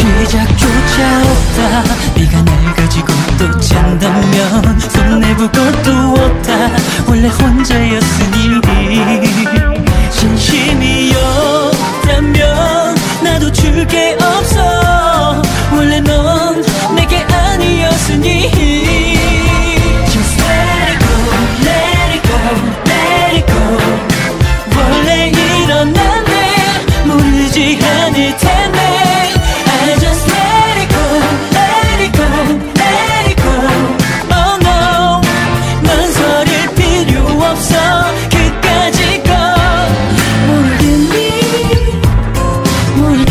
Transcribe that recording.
시작조차 없다. 네가 날 가지고 또 잔다면 손내부 걸두었다. 원래 혼자였은 일이 진심이었다면 나도 줄 게 없어. 원래 넌 내게 아니었으니 Just let it go, 원래 이런 난내 모르지 않을 would